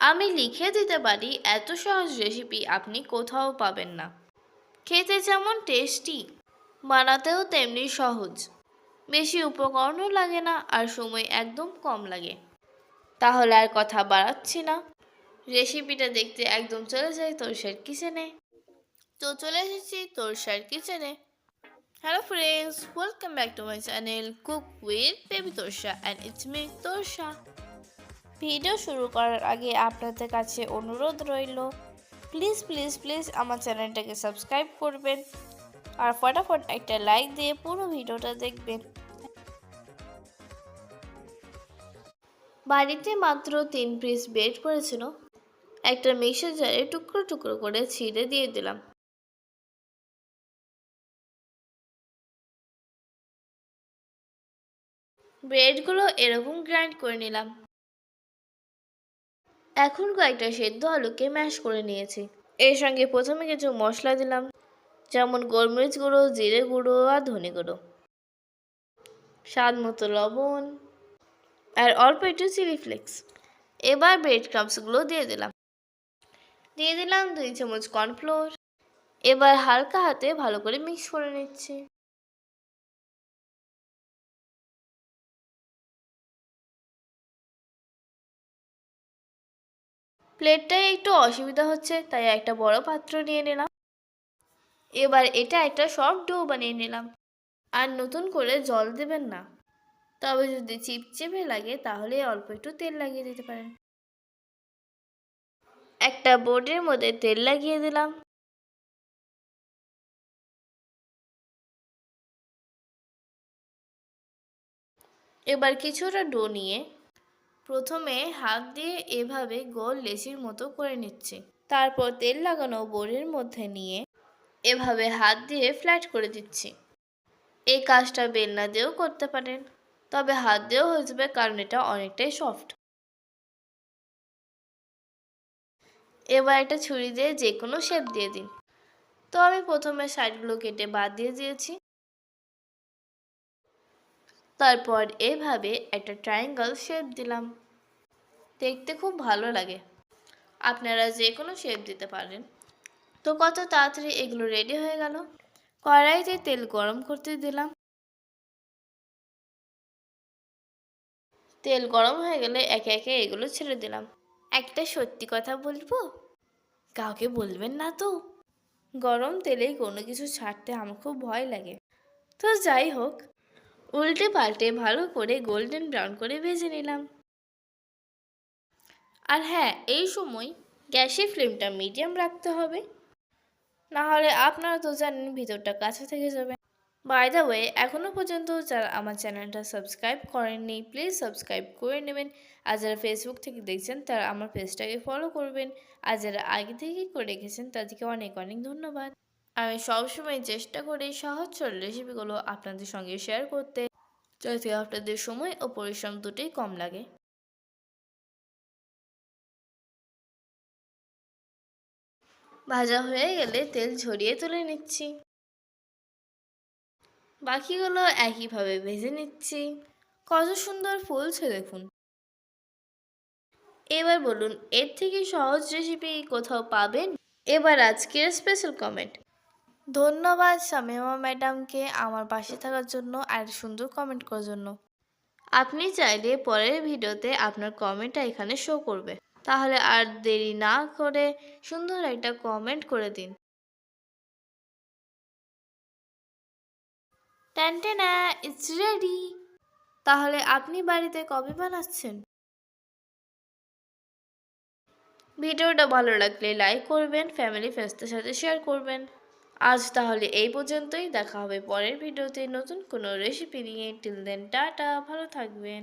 আমি লিখে দিতে পারি এত সহজ রেসিপি আপনি কোথাও পাবেন না। খেতে যেমন টেস্টি বানাতেও তেমনি সহজ। বেশি উপকরণও লাগে না আর সময় একদম কম লাগে। তাহলে আর কথা বাড়াচ্ছি না। রেসিপিটা দেখতে একদম চলে যাই তোরসার কিচেনে তো চলে এসেছি তোরসার কিচেনে hello friends welcome back to my channel cook with baby Torsha and it's me Torsha. Video শুরু করার আগে আপনাদের কাছে অনুরোধ রইল প্লিজ প্লিজ প্লিজ আমার চ্যানেলটাকে সাবস্ক্রাইব করবেন আর ফটাফট একটা লাইক দিয়ে পুরো ভিডিওটা দেখবেন। বাড়িতে মাত্র তিন পিস বেড করেছিল একটা মিক্সার জারে টুকরো টুকরো করে ছিঁড়ে দিয়ে দিলাম। ব্রেডগুলো এরকম গ্রাইন্ড করে নিলাম। এখন কয়েকটা সেদ্ধ আলুকে ম্যাশ করে নিয়েছি। এর সঙ্গে প্রথমে কিছু মশলা দিলাম, যেমন গোলমরিচ গুঁড়ো, জিরে গুঁড়ো আর ধনে গুঁড়ো। স্বাদ মতো লবণ আর অল্প একটু চিলি ফ্লেক্স এবার ব্রেড ক্রামসগুলো দিয়ে দিলাম। দিয়ে দিলাম দুই চামচ কর্নফ্লোর এবার হালকা হাতে ভালো করে মিক্স করে নিচ্ছি। প্লেটটায় একটু অসুবিধা হচ্ছে, তাই একটা বড় পাত্র নিয়ে নিলাম। এবার এটা একটা সফট ডো বানিয়ে নিলাম। আর নতুন করে জল দেবেন না। তবে যদি চিপচিপে লাগে, তাহলে অল্প একটু তেল লাগিয়ে দিতে পারেন। একটা বোর্ডের মধ্যে তেল লাগিয়ে দিলাম। এবার কিছুটা ডো নিয়ে প্রথমে হাত দিয়ে এভাবে গোল লেচির মতো করে নিচ্ছি। তারপর তেল লাগানো বোর্ডের মধ্যে নিয়ে এভাবে হাত দিয়ে ফ্ল্যাট করে দিচ্ছি। এই কাজটা বেলনা দিয়েও করতে পারেন, তবে হাত দিয়েও হয়ে যাবে কারণ এটা অনেকটাই সফট এবার একটা ছুরি দিয়ে যে কোনো শেপ দিয়ে দিন। তো আমি প্রথমে সাইডগুলো কেটে বাদ দিয়ে দিয়েছি। তারপর এভাবে একটা ট্রায়াঙ্গেল শেপ দিলাম। দেখতে খুব ভালো লাগে। আপনারা যে কোনো শেপ দিতে পারেন। তো কত তাড়াতাড়ি এগুলো রেডি হয়ে গেল। কড়াইতে তেল গরম করতে দিলাম। তেল গরম হয়ে গেলে একে একে এগুলো ছেড়ে দিলাম। একটা সত্যি কথা বলব? কাউকে বলবেন না তো। গরম তেলেই কোনো কিছু ছাড়তে আমার খুব ভয় লাগে। তো যাই হোক, উল্টে পাল্টে ভালো করে গোল্ডেন ব্রাউন করে ভেজে নিলাম। আর হ্যাঁ এই সময় গ্যাসের ফ্লেমটা মিডিয়াম রাখতে হবে। না হলে আপনারা তো জানেন ভিতরটা কাছে থেকে যাবে। বাই দ্য ওয়ে এখনও পর্যন্ত যারা আমার চ্যানেলটা সাবস্ক্রাইব করেননি প্লিজ সাবস্ক্রাইব করে নেবেন। আর যারা ফেসবুক থেকে দেখছেন, তারা আমার পেজটাকে ফলো করবেন। আর যারা আগে থেকেই করে রেখেছেন, তাদেরকে অনেক অনেক ধন্যবাদ। আমি সবসময় চেষ্টা করি সহজ সরল রেসিপিগুলো আপনাদের সঙ্গে শেয়ার করতে, যাতে আপনাদের সময় ও পরিশ্রম দুটোই কম লাগে। ভাজা হয়ে গেলে তেল ঝরিয়ে তুলে নিচ্ছি। বাকিগুলো একইভাবে ভেজে নিচ্ছি। কত সুন্দর ফুলছে দেখুন। এবার বলুন, এর থেকে সহজ রেসিপি কোথাও পাবেন? এবার আজকের স্পেশাল কমেন্ট ধন্যবাদ শামিমা ম্যাডামকে আমার পাশে থাকার জন্য আর সুন্দর কমেন্ট করার জন্য। আপনি চাইলে পরের ভিডিওতে আপনার কমেন্টটা এখানে শো করবে। তাহলে আর দেরি না করে সুন্দর একটা কমেন্ট করে দিন। ট্যান্টেনা রেডি তাহলে আপনি বাড়িতে কবে বানাচ্ছেন? ভিডিওটা ভালো লাগলে লাইক করবেন ফ্যামিলি ফ্রেন্ডসদের সাথে শেয়ার করবেন। আজ তাহলে এই পর্যন্তই, দেখা হবে পরের ভিডিওতে নতুন কোনো রেসিপি নিয়ে। টিল দেন টাটা, ভালো থাকবেন।